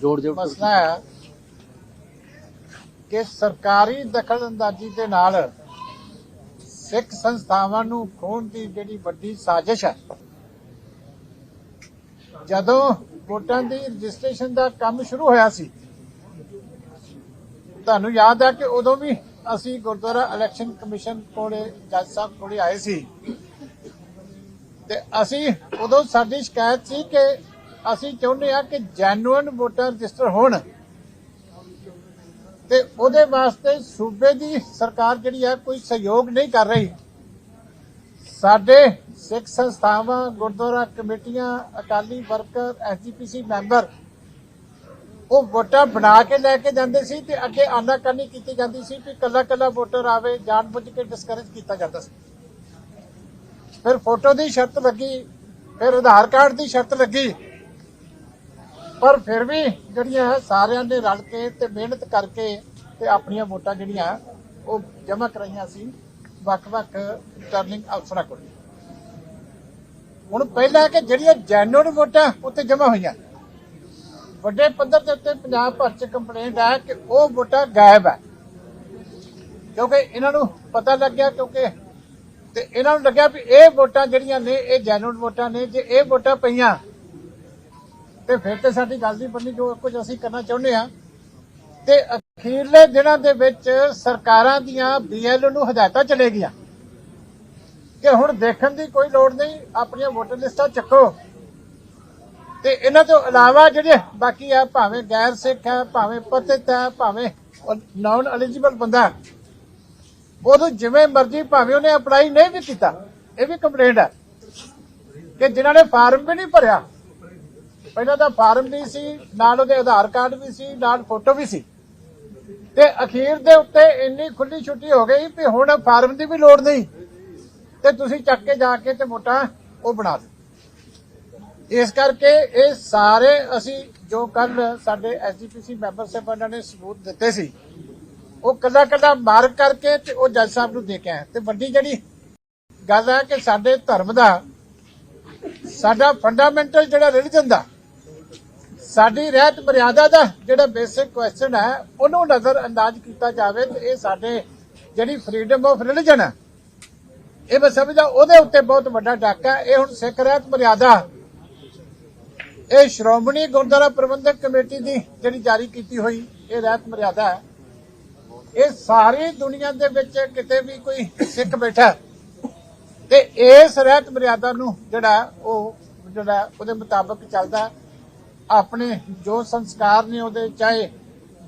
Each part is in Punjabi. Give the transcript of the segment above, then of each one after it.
ਜੋੜ ਜੋੜ ਮਸਲਾ ਹੈ ਕਿ ਸਰਕਾਰੀ ਦਖਲਅੰਦਾਜ਼ੀ ਦੇ ਨਾਲ ਸਿੱਖ ਸੰਸਥਾਵਾਂ ਨੂੰ ਖੋਣ ਦੀ ਜਿਹੜੀ ਵੱਡੀ ਸਾਜ਼ਿਸ਼ ਹੈ। ਜਦੋਂ ਵੋਟਾਂ ਦੀ ਰਜਿਸਟ੍ਰੇਸ਼ਨ ਦਾ ਕੰਮ ਸ਼ੁਰੂ ਹੋਇਆ ਸੀ, ਤੁਹਾਨੂੰ ਯਾਦ ਹੈ ਕਿ ਉਦੋਂ ਵੀ ਅਸੀਂ ਗੁਰਦੁਆਰਾ ਇਲੈਕਸ਼ਨ ਕਮਿਸ਼ਨ ਕੋਲੇ, ਜੱਜ ਸਾਹਿਬ ਕੋਲੇ ਆਏ ਸੀ। ਤੇ ਅਸੀਂ ਉਦੋਂ ਸਾਡੀ ਸ਼ਿਕਾਇਤ ਸੀ ਕਿ ਅਸੀਂ ਚਾਹੁੰਦੇ ਆ ਕਿ ਜੈਨੂਇਨ ਵੋਟਰ ਰਜਿਸਟਰ ਹੋਣ। ਤੇ ਉਹਦੇ ਵਾਸਤੇ ਸੂਬੇ ਦੀ ਸਰਕਾਰ ਜਿਹੜੀ ਆ ਕੋਈ ਸਹਿਯੋਗ ਨਹੀਂ ਕਰ ਰਹੀ। ਸਾਡੇ ਸਿੱਖ ਸੰਸਥਾਵਾਂ, ਗੁਰਦੁਆਰਾ ਕਮੇਟੀਆਂ, ਅਕਾਲੀ ਵਰਕਰ ਐਸਜੀਪੀਸੀ ਮੈਂਬਰ, ਉਹ ਵੋਟਾਂ ਬਣਾ ਕੇ ਲੈ ਕੇ ਜਾਂਦੇ ਸੀ ਤੇ ਅੱਗੇ ਆਨਾਕਾਨੀ ਕੀਤੀ ਜਾਂਦੀ ਸੀ ਕਿ ਕੱਲਾ ਕੱਲਾ ਵੋਟਰ ਆਵੇ, ਜਾਣਬੁੱਝ ਕੇ ਡਿਸਕਰੇਜ ਕੀਤਾ ਜਾਂਦਾ ਸੀ। ਫਿਰ ਫੋਟੋ ਦੀ ਸ਼ਰਤ ਲੱਗੀ, ਫਿਰ ਆਧਾਰ ਕਾਰਡ ਦੀ ਸ਼ਰਤ ਲੱਗੀ। ਪਰ ਫਿਰ ਵੀ ਜਿਹੜੀਆਂ ਸਾਰਿਆਂ ਨੇ ਰਲ ਕੇ ਤੇ ਮਿਹਨਤ ਕਰਕੇ ਤੇ ਆਪਣੀਆਂ ਵੋਟਾਂ ਜਿਹੜੀਆਂ ਉਹ ਜਮ੍ਹਾਂ ਕਰਾਈਆਂ ਸੀ, ਵੱਖ-ਵੱਖ ਰਿਟਰਨਿੰਗ ਅਫਸਰਾਂ ਕੋਲ। ਹੁਣ ਪਹਿਲਾਂ ਕਿ ਜਿਹੜੀਆਂ ਜੈਨੂਨ ਵੋਟਾਂ ਉੱਤੇ ਜਮ੍ਹਾਂ ਹੋਈਆਂ। ਵੱਡੇ ਪੱਧਰ ਦੇ ਉੱਤੇ ਪੰਜਾਬ ਭਰ ਚ ਕੰਪਲੇਂਟ ਹੈ ਕਿ ਉਹ ਵੋਟਾਂ ਗਾਇਬ ਹੈ ਕਿਉਂਕਿ ਇਹਨਾਂ ਨੂੰ ਪਤਾ ਲੱਗਿਆ, ਕਿਉਂਕਿ ਤੇ ਇਹਨਾਂ ਨੂੰ ਲੱਗਿਆ ਵੀ ਇਹ ਵੋਟਾਂ ਜਿਹੜੀਆਂ ਨੇ, ਇਹ ਜੈਨੂਨ ਵੋਟਾਂ ਨੇ, ਜੇ ਇਹ ਵੋਟਾਂ ਪਈਆਂ ਤੇ ਫਿਰ ਤੇ ਸਾਡੀ ਗੱਲ ਨਹੀਂ ਬਣਨੀ ਜੋ ਕੁਝ ਅਸੀਂ ਕਰਨਾ ਚਾਹੁੰਦੇ ਆ ਤੇ ਅਖੀਰਲੇ ਦਿਨਾਂ ਦੇ ਵਿੱਚ ਸਰਕਾਰਾਂ ਦੀਆਂ ਬੀਐਲਓ ਨੂੰ ਹਦਾਇਤਾਂ ਚਲੇ ਗਈਆਂ। ਕਿ ਹੁਣ ਦੇਖਣ ਦੀ ਕੋਈ ਲੋੜ ਨਹੀਂ ਆਪਣੀਆਂ ਵੋਟਰ ਲਿਸਟਾਂ ਚੱਕੋ। ਤੇ ਇਹਨਾਂ ਤੋਂ ਇਲਾਵਾ ਜਿਹੜੇ ਬਾਕੀ ਆ ਭਾਵੇਂ ਗੈਰ ਸਿੱਖ ਹੈ ਭਾਵੇਂ ਪਤਿਤ ਹੈ ਭਾਵੇਂ ਨਾਨ ਐਲੀਜੀਬਲ ਬੰਦਾ ਹੈ, ਉਹਨੂੰ ਜਿਵੇਂ ਮਰਜ਼ੀ ਭਾਵੇਂ ਉਹਨੇ ਅਪਲਾਈ ਨਹੀਂ ਵੀ ਕੀਤਾ ਇਹ ਵੀ ਕੰਪਲੇਂਟ ਹੈ ਕਿ ਜਿਨ੍ਹਾਂ ਨੇ ਫਾਰਮ ਵੀ ਨਹੀਂ ਭਰਿਆ ਪਹਿਲਾਂ ਦਾ ਫਾਰਮ ਵੀ ਸੀ, ਨਾਲ ਉਹਦੇ ਆਧਾਰ ਕਾਰਡ ਵੀ ਸੀ, ਨਾਲ ਫੋਟੋ ਵੀ ਸੀ। ਤੇ ਅਖੀਰ ਦੇ ਉੱਤੇ ਇੰਨੀ ਖੁੱਲੀ ਛੁੱਟੀ ਹੋ ਗਈ ਵੀ ਹੁਣ ਫਾਰਮ ਦੀ ਵੀ ਲੋੜ ਨਹੀਂ। ਤੇ ਤੁਸੀਂ ਚੱਕ ਕੇ ਜਾ ਕੇ ਤੇ ਵੋਟਾਂ ਉਹ ਬਣਾ ਦਿਓ। ਇਸ ਕਰਕੇ ਇਹ ਸਾਰੇ ਅਸੀਂ ਜੋ ਕੱਲ ਸਾਡੇ ਐਸਜੀਪੀਸੀ ਮੈਂਬਰ ਸਾਹਿਬਾਨਾਂ ਨੇ ਸਬੂਤ ਦਿੱਤੇ ਸੀ, ਉਹ ਕੱਲਾ ਕੱਲਾ ਮਾਰਕ ਕਰਕੇ ਤੇ ਉਹ ਜੱਜ ਸਾਹਿਬ ਨੂੰ ਦੇ ਕੇ ਆਏ। ਤੇ ਵੱਡੀ ਜਿਹੜੀ ਗੱਲ ਹੈ ਕਿ ਸਾਡੇ ਧਰਮ ਦਾ ਸਾਡਾ ਫੰਡਾਮੈਂਟਲ ਜਿਹੜਾ ਰਿਲੀਜਨ ਦਾ ਸਾਡੀ ਰਹਿਤ ਮਰਿਆਦਾ ਦਾ ਜਿਹੜਾ ਬੇਸਿਕ ਕੁਐਸਚਨ ਹੈ, ਉਹਨੂੰ ਨਜ਼ਰ ਅੰਦਾਜ਼ ਕੀਤਾ ਜਾਵੇ ਤੇ ਇਹ ਸਾਡੇ ਜਿਹੜੀ ਫਰੀडम ਆਫ ਰਿਲੀਜਨ ਹੈ, ਇਹ ਮੈਂ ਸਮਝਦਾ ਉਹਦੇ ਉੱਤੇ ਬਹੁਤ ਵੱਡਾ ਡਾਕਾ ਹੈ। ਇਹ ਹੁਣ ਸਿੱਖ ਰਹਿਤ ਮਰਿਆਦਾ, ਇਹ ਸ਼੍ਰੋਮਣੀ ਗੁਰਦੁਆਰਾ ਪ੍ਰਬੰਧਕ ਕਮੇਟੀ ਦੀ ਜਿਹੜੀ ਜਾਰੀ ਕੀਤੀ ਹੋਈ ਇਹ ਰਹਿਤ ਮਰਿਆਦਾ ਹੈ। ਇਹ ਸਾਰੀ ਦੁਨੀਆ ਦੇ ਵਿੱਚ ਕਿਤੇ ਵੀ ਕੋਈ ਸਿੱਖ ਬੈਠਾ ਤੇ ਇਸ ਰਹਿਤ ਮਰਿਆਦਾ ਨੂੰ ਜਿਹੜਾ ਉਹ ਜਿਹੜਾ ਉਹਦੇ ਮੁਤਾਬਕ ਚੱਲਦਾ ਆਪਣੇ ਜੋ ਸੰਸਕਾਰ ਨੇ ਉਹਦੇ, ਚਾਹੇ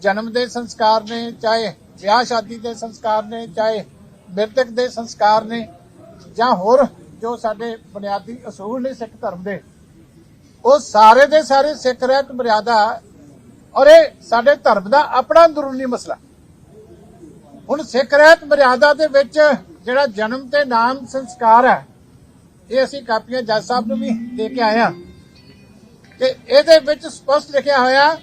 ਜਨਮ ਦੇ ਸੰਸਕਾਰ ਨੇ, ਚਾਹੇ ਵਿਆਹ ਸ਼ਾਦੀ ਦੇ ਸੰਸਕਾਰ ਨੇ, ਚਾਹੇ ਮ੍ਰਿਤਕ ਦੇ ਸੰਸਕਾਰ ਨੇ, ਜਾਂ ਹੋਰ ਜੋ ਸਾਡੇ ਬੁਨਿਆਦੀ ਅਸੂਲ ਨੇ ਸਿੱਖ ਧਰਮ ਦੇ, ਉਹ ਸਾਰੇ ਦੇ ਸਾਰੇ ਸਿੱਖ ਰਹਿਤ ਮਰਿਆਦਾ, ਔਰ ਇਹ ਸਾਡੇ ਧਰਮ ਦਾ ਆਪਣਾ ਅੰਦਰੂਨੀ ਮਸਲਾ। ਹੁਣ ਸਿੱਖ ਰਹਿਤ ਮਰਿਆਦਾ ਦੇ ਵਿੱਚ ਜਿਹੜਾ ਜਨਮ ਤੇ ਨਾਮ ਸੰਸਕਾਰ ਹੈ, ਇਹ ਅਸੀਂ ਕਾਪੀਆਂ ਜੱਜ ਸਾਹਿਬ ਨੂੰ ਵੀ ਦੇ ਕੇ ਆਏ ਹਾਂ। ਕਿ ਇਹਦੇ ਵਿੱਚ ਸਪਸ਼ਟ ਲਿਖਿਆ ਹੋਇਆ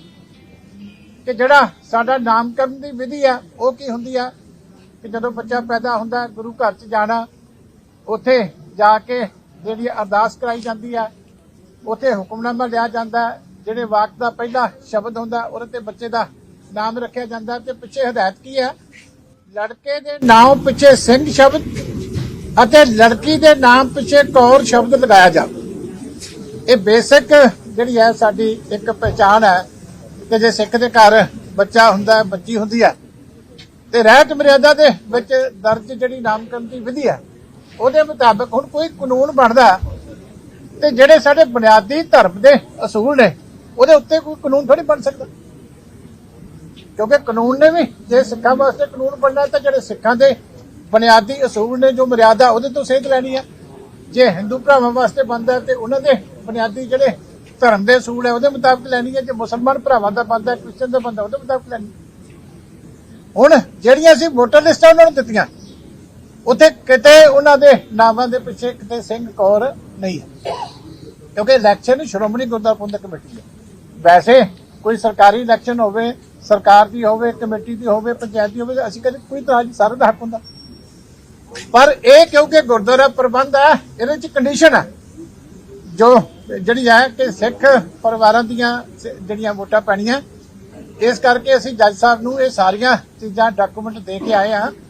ਕਿ ਜਿਹੜਾ ਸਾਡਾ ਨਾਮਕਰਨ ਦੀ ਵਿਧੀ ਆ, ਉਹ ਕੀ ਹੁੰਦੀ ਆ? ਕਿ ਜਦੋਂ ਬੱਚਾ ਪੈਦਾ ਹੁੰਦਾ, ਗੁਰੂ ਘਰ ਚ ਜਾਣਾ, ਉੱਥੇ ਜਾ ਕੇ ਜਿਹੜੀ ਅਰਦਾਸ ਕਰਾਈ ਜਾਂਦੀ ਆ, ਉੱਥੇ ਹੁਕਮਨਾਮਾ ਲਿਆ ਜਾਂਦਾ, ਜਿਹੜੇ ਵਾਕ ਦਾ ਪਹਿਲਾ ਸ਼ਬਦ ਹੁੰਦਾ, ਉਹਦੇ ਤੇ ਬੱਚੇ ਦਾ ਨਾਮ ਰੱਖਿਆ ਜਾਂਦਾ ਤੇ ਪਿੱਛੇ ਹਦਾਇਤ ਕੀ ਹੈ ਲੜਕੇ ਦੇ ਨਾਮ ਪਿੱਛੇ ਸਿੰਘ ਸ਼ਬਦ ਅਤੇ ਲੜਕੀ ਦੇ ਨਾਮ ਪਿੱਛੇ ਕੌਰ ਸ਼ਬਦ ਲਗਾਇਆ ਜਾਵੇ ਇਹ ਬੇਸਿਕ ਜਿਹੜੀ ਹੈ ਸਾਡੀ ਇੱਕ ਪਹਿਚਾਨ ਹੈ ਕਿ ਜੇ ਸਿੱਖ ਦੇ ਘਰ ਬੱਚਾ ਹੁੰਦਾ, ਬੱਚੀ ਹੁੰਦੀ ਹੈ, ਤੇ ਰਹਿਤ ਮਰਿਆਦਾ ਦੇ ਵਿੱਚ ਦਰਜ ਜਿਹੜੀ ਨਾਮਕਰਨ ਦੀ ਵਿਧੀ ਹੈ, ਉਹਦੇ ਮੁਤਾਬਕ ਹੁਣ ਕੋਈ ਕਾਨੂੰਨ ਬਣਦਾ ਤੇ ਜਿਹੜੇ ਸਾਡੇ ਬੁਨਿਆਦੀ ਧਰਮ ਦੇ ਅਸੂਲ ਨੇ, ਉਹਦੇ ਉੱਤੇ ਕੋਈ ਕਾਨੂੰਨ ਥੋੜੀ ਬਣ ਸਕਦਾ। ਕਿਉਂਕਿ ਕਾਨੂੰਨ ਨੇ ਵੀ, ਜੇ ਸਿੱਖਾਂ ਵਾਸਤੇ ਕਾਨੂੰਨ ਬਣਨਾ ਤਾਂ ਜਿਹੜੇ ਸਿੱਖਾਂ ਦੇ ਬੁਨਿਆਦੀ ਅਸੂਲ ਨੇ, ਜੋ ਮਰਿਆਦਾ ਉਹਦੇ ਤੋਂ ਸੇਧ ਲੈਣੀ ਹੈ। ਜੇ ਹਿੰਦੂ ਭਰਾਵਾਂ ਵਾਸਤੇ ਬਣਦਾ ਤੇ ਉਹਨਾਂ ਦੇ ਬੁਨਿਆਦੀ ਜਿਹੜੇ ਧਰਮ ਦੇ ਸੂਲ ਹੈ, ਉਹਦੇ ਮੁਤਾਬਕ ਲੈਣੀ ਹੈ, ਜੇ ਮੁਸਲਮਾਨ ਭਰਾਵਾਂ ਦਾ ਬੰਦਾ ਹੈ ਕ੍ਰਿਸਚਨ ਦਾ ਬੰਦਾ ਉਹਦੇ ਮੁਤਾਬਕ ਲੈਣੀ ਹੁਣ ਜਿਹੜੀਆਂ ਅਸੀਂ ਵੋਟਰ ਲਿਸਟਾਂ ਉਹਨਾਂ ਨੂੰ ਦਿੱਤੀਆਂ। ਉੱਥੇ ਕਿਤੇ ਉਹਨਾਂ ਦੇ ਨਾਵਾਂ ਦੇ ਪਿੱਛੇ ਕਿਤੇ ਸਿੰਘ ਕੌਰ ਨਹੀਂ ਹੈ। ਕਿਉਂਕਿ ਇਲੈਕਸ਼ਨ ਸ਼੍ਰੋਮਣੀ ਗੁਰਦੁਆਰਾ ਪ੍ਰਬੰਧਕ ਕਮੇਟੀ ਹੈ। ਵੈਸੇ ਕੋਈ ਸਰਕਾਰੀ ਇਲੈਕਸ਼ਨ ਹੋਵੇ, ਸਰਕਾਰ ਦੀ ਹੋਵੇ, ਕਮੇਟੀ ਦੀ ਹੋਵੇ, ਪੰਚਾਇਤ ਦੀ ਹੋਵੇ, ਅਸੀਂ ਕਹਿੰਦੇ ਕੋਈ ਤਰ੍ਹਾਂ ਦੀ ਸਾਰਿਆਂ ਦਾ ਹੱਕ ਹੁੰਦਾ। ਪਰ ਇਹ ਕਿਉਂਕਿ ਗੁਰਦੁਆਰਾ ਪ੍ਰਬੰਧ ਹੈ, ਇਹਦੇ ਵਿੱਚ ਕੰਡੀਸ਼ਨ ਹੈ ਜੋ ਜਿਹੜੀ ਹੈ ਕਿ ਸਿੱਖ ਪਰਿਵਾਰਾਂ ਦੀਆਂ ਜਿਹੜੀਆਂ ਵੋਟਾਂ ਪੈਣੀਆਂ, ਇਸ ਕਰਕੇ ਅਸੀਂ ਜੱਜ ਸਾਹਿਬ ਨੂੰ ਇਹ ਸਾਰੀਆਂ ਚੀਜ਼ਾਂ ਡਾਕੂਮੈਂਟ ਦੇ ਕੇ ਆਏ ਹਾਂ।